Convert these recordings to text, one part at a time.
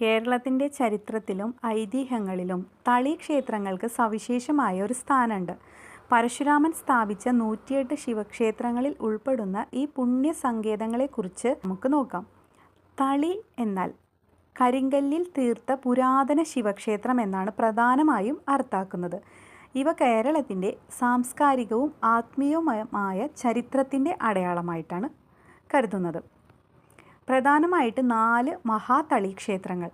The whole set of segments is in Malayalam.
കേരളത്തിന്റെ ചരിത്രത്തിലും ഐതിഹ്യങ്ങളിലും തളി ക്ഷേത്രങ്ങൾക്ക് സവിശേഷമായ ഒരു സ്ഥാനമുണ്ട്. പരശുരാമൻ സ്ഥാപിച്ച നൂറ്റിയെട്ട് ശിവക്ഷേത്രങ്ങളിൽ ഉൾപ്പെടുന്ന ഈ പുണ്യ സങ്കേതങ്ങളെക്കുറിച്ച് നമുക്ക് നോക്കാം. തളി എന്നാൽ കരിങ്കല്ലിൽ തീർത്ത പുരാതന ശിവക്ഷേത്രം എന്നാണ് പ്രധാനമായും അർത്ഥാക്കുന്നത് ഇവ കേരളത്തിന്റെ സാംസ്കാരികവും ആത്മീയവുമായ ചരിത്രത്തിന്റെ അടയാളമായിട്ടാണ് കരുതുന്നത്. പ്രധാനമായിട്ട് നാല് മഹാതളി ക്ഷേത്രങ്ങൾ.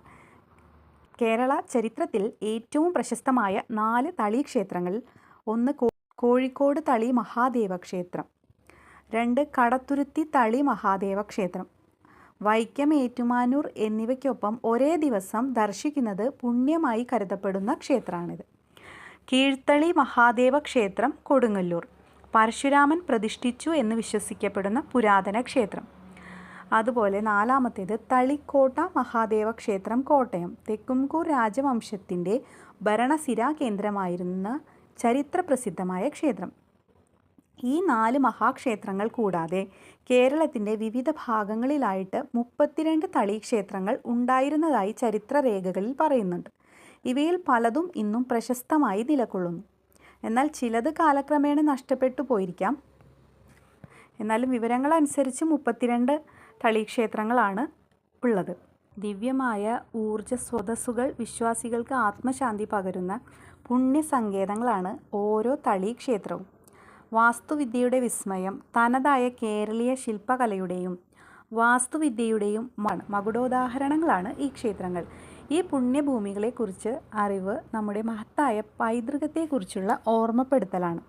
കേരള ചരിത്രത്തിൽ ഏറ്റവും പ്രശസ്തമായ നാല് തളി ക്ഷേത്രങ്ങളിൽ ഒന്ന് കോഴിക്കോട് തളി മഹാദേവ ക്ഷേത്രം രണ്ട് കടത്തുരുത്തി തളി മഹാദേവ ക്ഷേത്രം. വൈക്കം ഏറ്റുമാനൂർ എന്നിവയ്ക്കൊപ്പം ഒരേ ദിവസം ദർശിക്കുന്നത് പുണ്യമായി കരുതപ്പെടുന്ന ക്ഷേത്രമാണിത്. കീഴ്ത്തളി മഹാദേവ ക്ഷേത്രം കൊടുങ്ങല്ലൂർ പരശുരാമൻ പ്രതിഷ്ഠിച്ചു എന്ന് വിശ്വസിക്കപ്പെടുന്ന പുരാതന ക്ഷേത്രം. അതുപോലെ നാലാമത്തേത് തളിക്കോട്ട മഹാദേവ ക്ഷേത്രം കോട്ടയം. തെക്കുംകൂർ രാജവംശത്തിന്റെ ഭരണസിരാ കേന്ദ്രമായിരുന്ന ചരിത്രപ്രസിദ്ധമായ ക്ഷേത്രം. ഈ നാല് മഹാക്ഷേത്രങ്ങൾ കൂടാതെ കേരളത്തിന്റെ വിവിധ ഭാഗങ്ങളിലായിട്ട് മുപ്പത്തിരണ്ട് തളി ക്ഷേത്രങ്ങൾ ഉണ്ടായിരുന്നതായി ചരിത്രരേഖകളിൽ പറയുന്നുണ്ട്. ഇവയിൽ പലതും ഇന്നും പ്രശസ്തമായി നിലകൊള്ളുന്നു. എന്നാൽ ചിലത് കാലക്രമേണ നഷ്ടപ്പെട്ടു പോയിരിക്കാം. എന്നാലും വിവരങ്ങളനുസരിച്ച് മുപ്പത്തിരണ്ട് തളീക്ഷേത്രങ്ങളാണ് ഉള്ളത്. ദിവ്യമായ ഊർജ സ്രോതസ്സുകൾ വിശ്വാസികൾക്ക് ആത്മശാന്തി പകരുന്ന പുണ്യസങ്കേതങ്ങളാണ് ഓരോ തളി ക്ഷേത്രവും വാസ്തുവിദ്യയുടെ വിസ്മയം തനതായ കേരളീയ ശില്പകലയുടെയും വാസ്തുവിദ്യയുടെയും മകുടോദാഹരണങ്ങളാണ് ഈ ക്ഷേത്രങ്ങൾ. ഈ പുണ്യഭൂമികളെക്കുറിച്ച് അറിവ് നമ്മുടെ മഹത്തായ പൈതൃകത്തെക്കുറിച്ചുള്ള ഓർമ്മപ്പെടുത്തലാണ്.